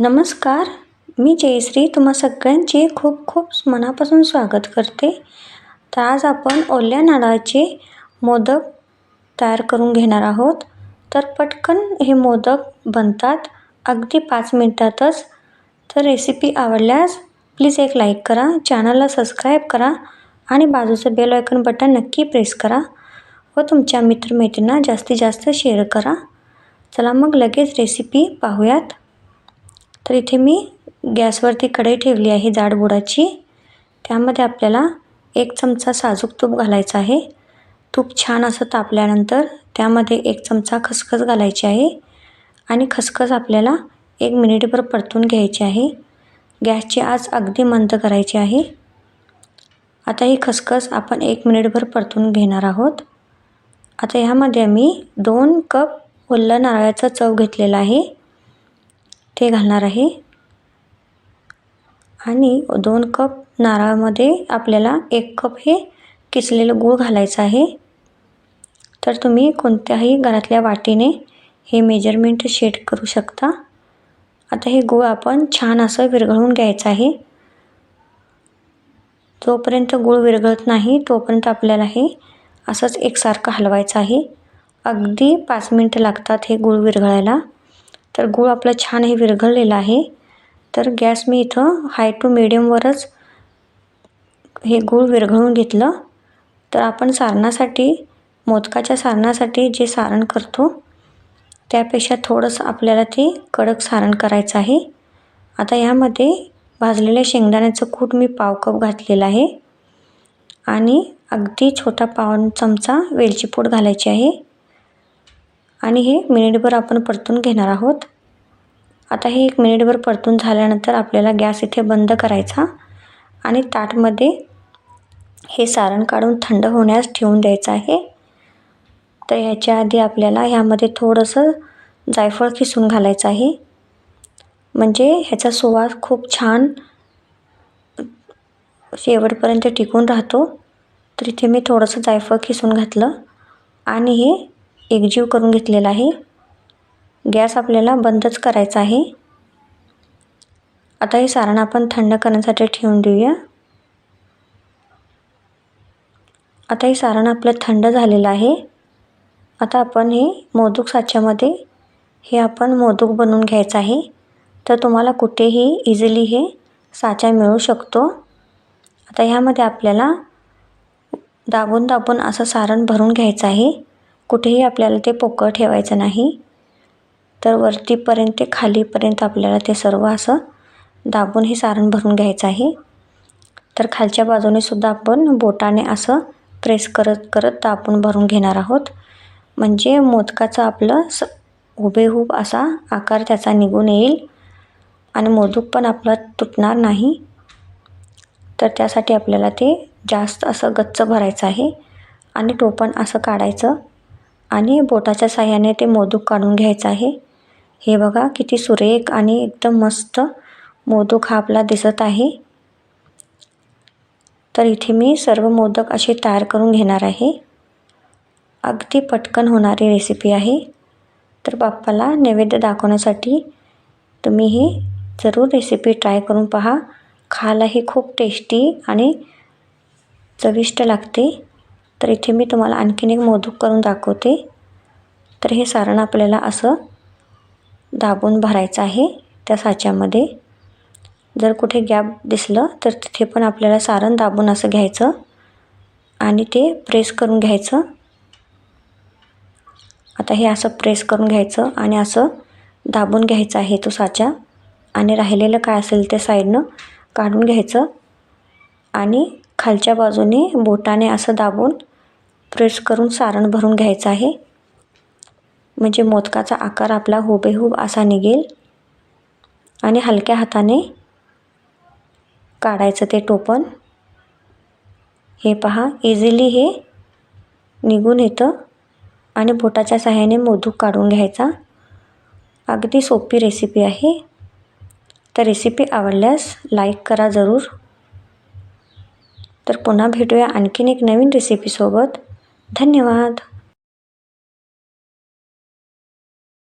नमस्कार मी जयश्री. तुम्हा सगळ्यांचे खूप खूप मनापासून स्वागत करते. तर आज आपण ओल्या नारळाचे मोदक तयार करून घेणार आहोत. तर पटकन हे मोदक बनतात. अगदी पाच मिनटातच. तर रेसिपी आवडल्यास प्लीज एक लाईक करा चॅनलला सबस्क्राईब करा आणि बाजूचं बेल आयकन बटन नक्की प्रेस करा व तुमच्या मित्रमैत्रिणींना जास्तीत जास्त शेअर करा. चला मग लगेच रेसिपी पाहूयात. तर इथे मी गॅसवरती कढई ठेवली आहे जाडबुडाची त्यामध्ये आपल्याला एक चमचा साजूक तूप घालायचं आहे. तूप छान असं तापल्यानंतर त्यामध्ये एक चमचा खसखस घालायची आहे. आणि खसखस आपल्याला एक मिनिटभर परतून घ्यायची आहे. गॅसची आज अगदी मंद करायची आहे. आता ही खसखस आपण एक मिनिटभर परतून घेणार आहोत. आता ह्यामध्ये मी दोन कप ओल्या नारळाचा चव घेतलेला आहे. ते घालणार आहे. आणि दोन कप नारळामध्ये आपल्याला एक कप हे किसलेलं गूळ घालायचं आहे. तर तुम्ही कोणत्याही घरातल्या वाटीने हे मेजरमेंट शेट करू शकता. आता हे गूळ आपण छान असं विरघळून घ्यायचं आहे. जोपर्यंत गूळ विरघळत नाही तोपर्यंत आपल्याला हे असंच एकसारखं हलवायचं आहे. अगदी पाच मिनटं लागतात हे गूळ विरघळायला. तर गूळ आपलं छान हे विरघळलेलं आहे. तर गॅस मी इथं हाय टू मिडियमवरच हे गूळ विरघळून घेतलं. तर आपण सारणासाठी मोदकाच्या सारणासाठी जे सारण करतो त्यापेक्षा थोडंसं आपल्याला ते कडक सारण करायचं आहे. आता यामध्ये भाजलेल्या शेंगदाण्याचं कूट मी पाव कप घातलेलं आहे. आणि अगदी छोटा पावन चमचा वेलची पूड घालायची आहे. आणि हे मिनिटभर आपण परतून घेणार आहोत. आता हे एक मिनिटभर परतून झाल्यानंतर आपल्याला गॅस इथे बंद करायचा आणि ताटमध्ये हे सारण काढून थंड होण्यास ठेवून द्यायचं आहे. तर ह्याच्या आधी आपल्याला ह्यामध्ये थोडंसं जायफळ खिसून घालायचं आहे. म्हणजे ह्याचा सुवास खूप छान शेवटपर्यंत टिकून राहतो. तर इथे मी थोडंसं जायफळ खिसून घातलं आणि हे एकजीव करून घेतलेला आहे. गॅस आपल्याला बंदच करायचा आहे. आता हे सारण आपण थंड करण्यासाठी ठेवून देऊया. आता हे सारण आपलं थंड झालेलं आहे. आता आपण हे मोदक साच्यामध्ये हे आपण मोदक बनवून घ्यायचं आहे. तर तुम्हाला कुठेही इझिली हे साचा मिळू शकतो. आता ह्यामध्ये आपल्याला दाबून दाबून असं सारण भरून घ्यायचं आहे. कुठेही आपल्याला ते पोकळ ठेवायचं नाही. तर वरतीपर्यंत ते खालीपर्यंत आपल्याला ते सर्व असं दाबून हे सारण भरून घ्यायचं आहे. तर खालच्या बाजूने सुद्धा आपण बोटाने असं प्रेस करत करत दाबून भरून घेणार आहोत. म्हणजे मोदकाचं आपलं स हुबेहूब असा आकार त्याचा निघून येईल आणि मोदक पण आपला तुटणार नाही. तर त्यासाठी आपल्याला ते जास्त असं गच्च भरायचं आहे आणि टोपण असं काढायचं. आणि बोटाच्या साह्याने ते मोदक काढून घ्यायचं आहे. हे बघा किती सुरेख आणि एकदम मस्त मोदक हा आपला दिसत आहे. तर इथे मी सर्व मोदक असे तयार करून घेणार आहे. अगदी पटकन होणारी रेसिपी आहे. तर बाप्पाला नैवेद्य दाखवण्यासाठी तुम्ही ही जरूर रेसिपी ट्राय करून पहा. खायलाही खूप टेस्टी आणि चविष्ट लागते. तर इथे मी तुम्हाला आणखीन एक मोदक करून दाखवते. तर हे सारण आपल्याला असं दाबून भरायचं आहे त्या साच्यामध्ये. जर कुठे गॅप दिसलं तर तिथे पण आपल्याला सारण दाबून असं घ्यायचं आणि ते प्रेस करून घ्यायचं. आता हे असं प्रेस करून घ्यायचं आणि असं दाबून घ्यायचं आहे तो साचा. आणि राहिलेलं काय असेल ते साईडनं काढून घ्यायचं आणि खालच्या बाजूने बोटाने असं दाबून प्रेस करून सारण भरून घ्यायचं आहे. म्हणजे मोदकाचा आकार आपला हुबेहूब असा निघेल आणि हलक्या हाताने काढायचं ते टोपण. हे पहा इझिली हे निघून येतं आणि बोटाच्या सहाय्याने मोदक काढून घ्यायचा. अगदी सोपी रेसिपी आहे. तर रेसिपी आवडल्यास लाईक करा जरूर. तर पुन्हा भेटूया आणखीन एक नवीन रेसिपीसोबत धन्यवाद.